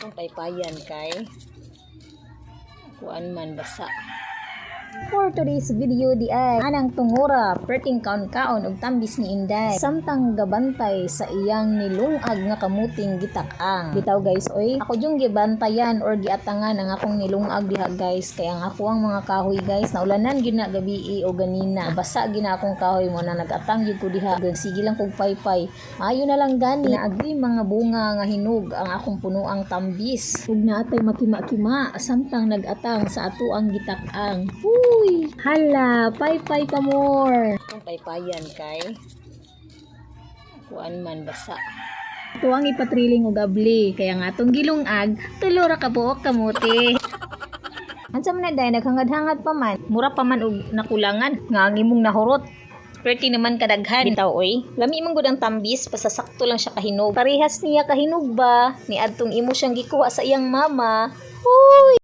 Itong paypayan kay kuan man basa. For today's video di ay anang tungura perting kaon-kaon og tambis ni Inday samtang gabantay sa iyang nilungag nga kamuting gitak-ang. Bitaw guys, oy, ako yung gibantayan or giatangan ang akong nilungag diha guys kay ang ako ang mga kahoy guys naulanan gyud na gabi o ganina. Basa gina akong kahoy mo na nagatang gyud ko diha. Sige lang kog paypay. Maayo na lang gani naagri mga bunga nga hinog ang akong punuang tambis. Ug naatay makima-kima samtang nagatang sa ato ang gitak-ang. Uy! Hala! Paypay pa more! Itong paypayan kay kuan man basa. Ito ang ipatriling og gabli, kaya nga atong gilungag, tulura ka buok kamuti. Ansa man na day naghangad-hangad pa man, mura pa man og nakulangan, nga ang imong nahurot. Perti naman kadaghan. Bitaw oy, lami man gud ang tambis, pasasakto lang siya kahinog. Parehas niya kahinog ba? Ni adtong imo siyang gikuha sa iyang mama.